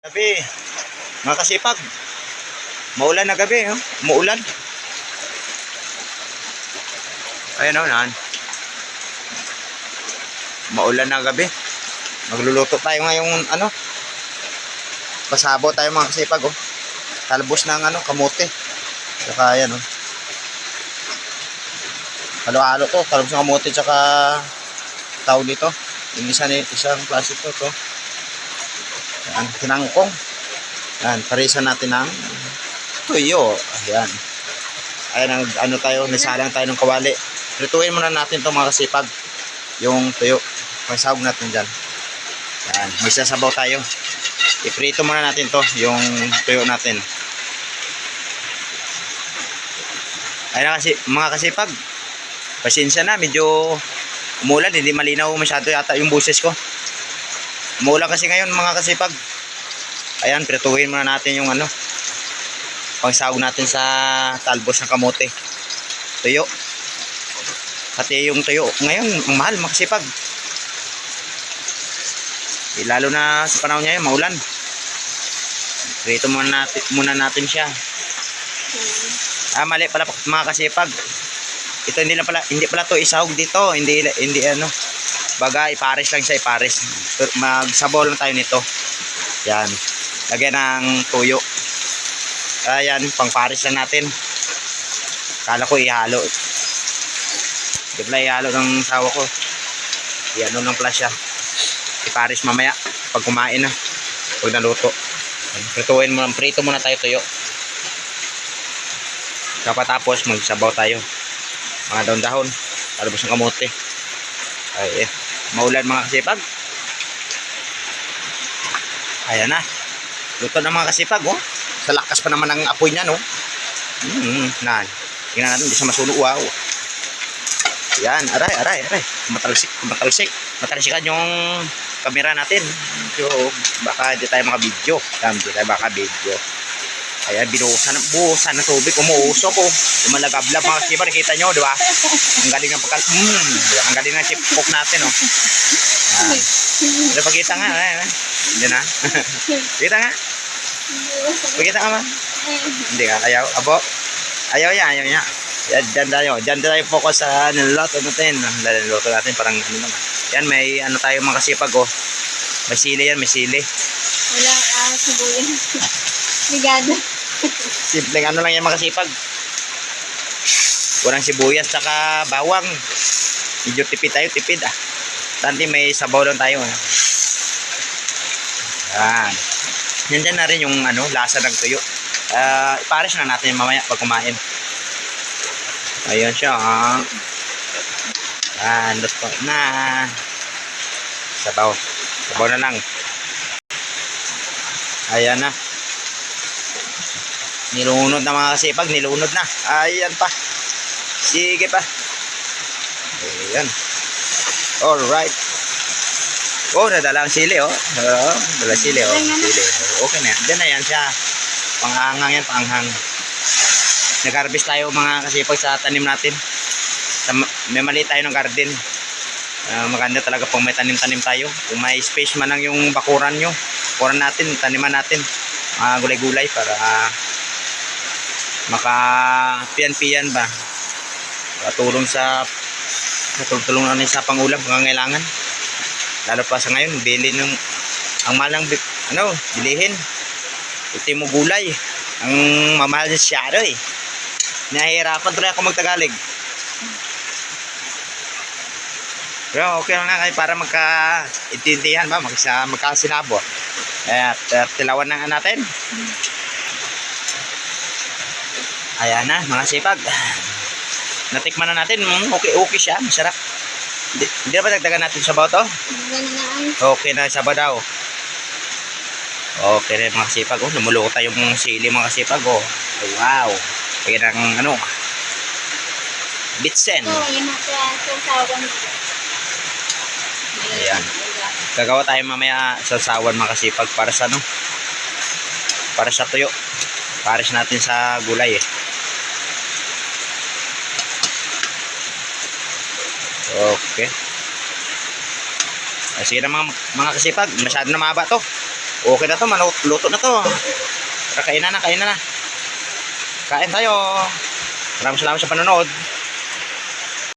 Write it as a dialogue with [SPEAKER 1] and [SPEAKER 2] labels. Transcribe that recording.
[SPEAKER 1] Gabi, mga kasipag. Maulan na gabi, oh. Maulan. Ayan o, naan. Maulan na gabi. Magluluto tayo ngayong ano. Pasabo tayo mga kasipag, oh. Talbos ng ano, kamote. Saka ayan, oh. Halo-halo to. Talbos ng kamote, tsaka tao dito. Yung isa, isang plastic to, to. Yan, tinangkong. Yan, parisan natin ng tuyo. Ayan. Ayan, ang, ano tayo, nisalang tayo ng kawali. Lutuin muna natin to mga kasipag. Yung tuyo. Pagsahog natin dyan. Yan, may sasabaw tayo. Iprito muna natin to, yung tuyo natin. Ayan kasi, mga kasipag. Pasensya na, medyo umulan, hindi malinaw masyado yata yung buses ko. Umulan kasi ngayon mga kasipag. Ayan, prituhin muna natin yung ano. Pangsahog natin sa talbos ng kamote. Tuyo. Pati yung tuyo. Ngayon, ang mahal mga kasipag. Eh, lalo na sa panahon ngayon, maulan. Prito muna natin, muna natin siya. Ah, mali pala mga kasipag. Ito hindi na pala, hindi pala to isahog dito. Hindi, hindi ano. Baga, ipares lang siya, ipares. Pero Magsabaw lang tayo nito. Yan. Lagyan ng tuyo. Ayan, pang pares lang natin. Kala ko ihalo. Hindi pala ihalo ng sawa ko. Iano lang pala siya. Ipares mamaya. Pag kumain na. Pag naluto. Prituin mo, prito muna tayo tuyo. Kapatapos, magsabaw tayo. Mga daon-dahon. Talabos ng kamote. Ay, eh. Maulan mga kasipag. Ayan na. Luto na mga kasipag, oh. Sa lakas pa naman ng apoy niya, no? Mm, nan. Tingnan natin, di sa masulo, wow. Yan, aray, aray, aray. Matalsik, matalsik. Matalsikan yung kamera natin. So, baka di tayo mga video. Yan, di tayo baka video. Ayan, binuhusan, buhusan ng tubig, umuusok ko. Lumalagablab mga kasipag, nakita nyo, di ba? Ang galing ng pagkal... Mm, ang galing ng chip cook natin, oh. Yan. Pero pagkita nga, eh. Hindi na. Kita nga. Pagkita nga man. Hindi nga, ayaw. Abo. Ayaw niya, ayaw niya. Yan, dyan tayo. Dyan tayo focus sa niloto natin. Niloto natin parang ano naman. Yan, may ano tayo mga kasipag, oh. May sili yan, may sili.
[SPEAKER 2] Wala, ah, sibuyas. Ligado.
[SPEAKER 1] Simpleng ano lang yan mga kasipag. Walang sibuyas, tsaka bawang. Medyo tipid tayo, tipid ah. Tanti may sabaw lang tayo. ah. Yan. Yan dyan na rin yung ano, lasa ng tuyo. Ah, ipares na natin mamaya pag kumain. Ayan siya. Ah. Yan, luto na. Sabaw. Sabaw na lang. Ayan na. Nilunod na mga kasipag, nilunod na. Ayan pa. Sige pa. Ayan. Alright. Oh, nadala ang sili, oh. Oo, dala sili, oh. Sili. Okay na yan. Diyan na yan siya. Panghang yan, panghang. Nag-harvest tayo mga kasipag sa tanim natin. Sa, may mali tayo ng garden. Ah, maganda talaga pag may tanim-tanim tayo. Kung may space man lang yung bakuran nyo, bakuran natin, taniman natin. Mga gulay-gulay para ah, maka piyan-piyan ba. Katulong sa katulong natin sa pangulam kung kailangan. Lalo pa sa ngayon, bili ng ang malang ano, bilihin. Ito mo gulay. Ang mamahal sa siyaro eh. Nahihirapan tuloy ako magtagalog. Pero okay lang na kayo para magka-intindihan ba, magsa, magkasinabo. Kaya uh, tilawan na natin. Ayan na, mga sipag. Natikman na natin, mm, okay, okay siya, masarap. Hindi, hindi na ba dagdagan natin sa to? Okay na sabaw daw. Okay na mga sipag. Oh, lumuluto tayo yung sili mga sipag. Oh. Wow. Kaya ng ano. Bitsen.
[SPEAKER 2] Ang sasawan.
[SPEAKER 1] Ayan. Gagawa tayo mamaya sa sawan mga kasipag para sa ano. Para sa tuyo. Para sa natin sa gulay eh. Okay. Ah, sige na mga, mga kasipag. Masyado na mahaba to. Okay na to, manok. Luto na to. Tara, kain na na, kain na na. Kain tayo. Maraming salamat sa panonood.